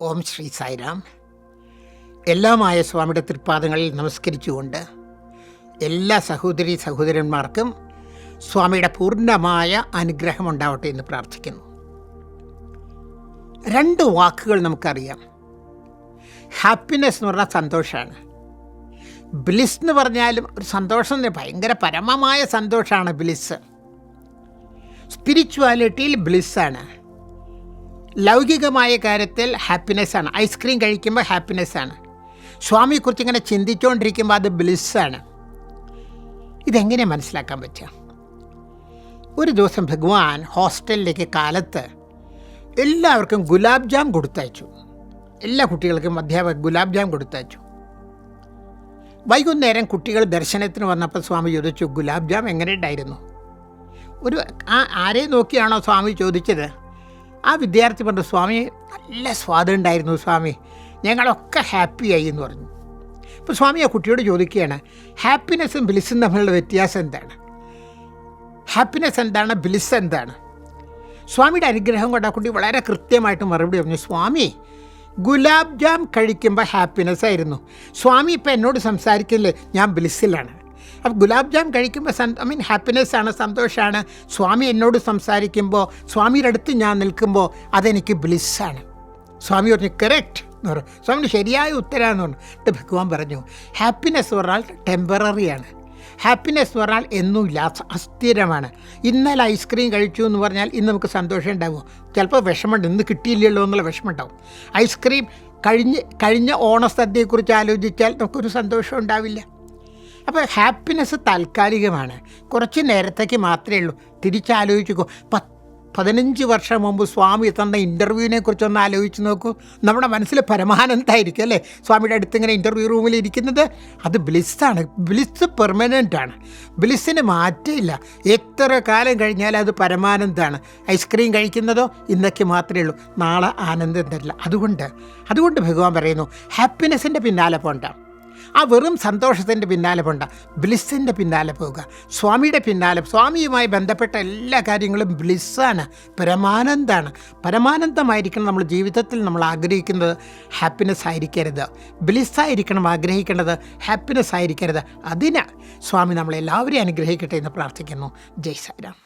ഓം ശ്രീ സായിരാം. എല്ലാമായ സ്വാമിയുടെ തൃപ്പാദങ്ങളിൽ നമസ്കരിച്ചുകൊണ്ട് എല്ലാ സഹോദരി സഹോദരന്മാർക്കും സ്വാമിയുടെ പൂർണമായ അനുഗ്രഹം ഉണ്ടാവട്ടെ എന്ന് പ്രാർത്ഥിക്കുന്നു. രണ്ട് വാക്കുകൾ നമുക്കറിയാം. ഹാപ്പിനെസ് എന്ന് പറഞ്ഞാൽ സന്തോഷമാണ് ബ്ലിസ് എന്ന് പറഞ്ഞാലും ഒരു സന്തോഷം ഭയങ്കര പരമമായ സന്തോഷമാണ് ബ്ലിസ് സ്പിരിച്വാലിറ്റിയിൽ ബ്ലിസ്സാണ് ലൗകികമായ കാര്യത്തിൽ ഹാപ്പിനെസ്സാണ് ഐസ്ക്രീം കഴിക്കുമ്പോൾ ഹാപ്പിനെസ്സാണ് സ്വാമിയെക്കുറിച്ച് ഇങ്ങനെ ചിന്തിച്ചുകൊണ്ടിരിക്കുമ്പോൾ അത് ബ്ലിസ്സാണ് ഇതെങ്ങനെ മനസ്സിലാക്കാൻ പറ്റുക? ഒരു ദിവസം ഭഗവാൻ ഹോസ്റ്റലിലേക്ക് കാലത്ത് എല്ലാവർക്കും ഗുലാബ് ജാം കൊടുത്തയച്ചു. എല്ലാ കുട്ടികൾക്കും അധ്യാപകർ ഗുലാബ് ജാം കൊടുത്തയച്ചു. വൈകുന്നേരം കുട്ടികൾ ദർശനത്തിന് വന്നപ്പോൾ സ്വാമി ചോദിച്ചു ഗുലാബ് ജാം എങ്ങനെ ഉണ്ടായിരുന്നു ഒരു ആ ആരെ നോക്കിയാണോ സ്വാമി ചോദിച്ചത്? ആ വിദ്യാർത്ഥി പറഞ്ഞു സ്വാമി നല്ല സ്വാദം ഉണ്ടായിരുന്നു സ്വാമി. ഞങ്ങളൊക്കെ ഹാപ്പിയായി എന്ന് പറഞ്ഞു. ഇപ്പോൾ സ്വാമി ആ കുട്ടിയോട് ചോദിക്കുകയാണ് ഹാപ്പിനെസ്സും ബ്ലിസ്സും തമ്മിലുള്ള വ്യത്യാസം എന്താണ്? ഹാപ്പിനെസ് എന്താണ് ബ്ലിസ് എന്താണ്? സ്വാമിയുടെ അനുഗ്രഹം കൊണ്ട് ആ കുട്ടി വളരെ കൃത്യമായിട്ട് മറുപടി പറഞ്ഞു സ്വാമി ഗുലാബ് ജാം കഴിക്കുമ്പോൾ ഹാപ്പിനെസ് ആയിരുന്നു. സ്വാമി ഇപ്പം എന്നോട് സംസാരിക്കില്ലേ ഞാൻ ബ്ലിസ്സിലാണ് അപ്പോൾ ഗുലാബ് ജാം കഴിക്കുമ്പോൾ ഐ മീൻ ഹാപ്പിനെസ്സാണ് സന്തോഷമാണ് സ്വാമി എന്നോട് സംസാരിക്കുമ്പോൾ സ്വാമിയുടെ അടുത്ത് ഞാൻ നിൽക്കുമ്പോൾ അതെനിക്ക് ബ്ലിസ്സാണ് സ്വാമി പറഞ്ഞു കറക്റ്റ് എന്ന് പറഞ്ഞു. സ്വാമിന് ശരിയായ ഉത്തരമാണെന്ന് പറഞ്ഞു. ഭഗവാൻ പറഞ്ഞു ഹാപ്പിനെസ് പറഞ്ഞാൽ ടെമ്പററിയാണ് ഹാപ്പിനെസ് എന്ന് പറഞ്ഞാൽ എന്നുമില്ല അസ്ഥിരമാണ്. ഇന്നലെ ഐസ്ക്രീം കഴിച്ചു എന്ന് പറഞ്ഞാൽ ഇന്ന് നമുക്ക് സന്തോഷം ഉണ്ടാവും. ചിലപ്പോൾ വിഷമമുണ്ട് ഇന്ന് കിട്ടിയില്ലല്ലോ എന്നുള്ള വിഷമം ഉണ്ടാവും. ഐസ്ക്രീം കഴിഞ്ഞ് കഴിഞ്ഞ ഓണസദ്യയെക്കുറിച്ച് ആലോചിച്ചാൽ നമുക്കൊരു സന്തോഷം ഉണ്ടാവില്ല. അപ്പോൾ ഹാപ്പിനെസ് താൽക്കാലികമാണ്. കുറച്ച് നേരത്തേക്ക് മാത്രമേ ഉള്ളൂ. തിരിച്ചാലോചിച്ചു പത്ത് പതിനഞ്ച് വർഷം മുമ്പ് സ്വാമി തന്ന ഇന്റർവ്യൂവിനെ കുറിച്ചൊന്ന് ആലോചിച്ച് നോക്കൂ. നമ്മുടെ മനസ്സിൽ പരമാനന്ദമായിരിക്കും അല്ലേ? സ്വാമിയുടെ അടുത്ത് ഇങ്ങനെ ഇന്റർവ്യൂ റൂമിൽ ഇരിക്കുന്നത് അത് ബ്ലിസ്സാണ് ബ്ലിസ് പെർമനന്റ് ആണ്. ബ്ലിസ്സിന് മാറ്റമില്ല. എത്ര കാലം കഴിഞ്ഞാലും അത് പരമാനന്ദമാണ് ഐസ്ക്രീം കഴിക്കുന്നതോ ഇന്നൊക്കെ മാത്രമേ ഉള്ളൂ. നാളെ ആനന്ദം തരില്ല. അതുകൊണ്ട് അതുകൊണ്ട് ഭഗവാൻ പറയുന്നു ഹാപ്പിനെസ്സിന്റെ പിന്നാലെ പോണ്ട. ആ വെറും സന്തോഷത്തിന്റെ പിന്നാലെ പോണ്ട. ബ്ലിസ്സിന്റെ പിന്നാലെ പോവുക. സ്വാമിയുടെ പിന്നാലെ സ്വാമിയുമായി ബന്ധപ്പെട്ട എല്ലാ കാര്യങ്ങളും ബ്ലിസ്സാണ് പരമാനന്ദമാണ് പരമാനന്ദമായിരിക്കണം നമ്മൾ ജീവിതത്തിൽ നമ്മൾ ആഗ്രഹിക്കുന്നത്. ഹാപ്പിനെസ് ആയിരിക്കരുത്. ബ്ലിസ്സായിരിക്കണം ആഗ്രഹിക്കേണ്ടത്. ഹാപ്പിനെസ് ആയിരിക്കരുത്. അതിന് സ്വാമി നമ്മളെല്ലാവരെയും അനുഗ്രഹിക്കട്ടെ എന്ന് പ്രാർത്ഥിക്കുന്നു. ജയ് സായിരാം.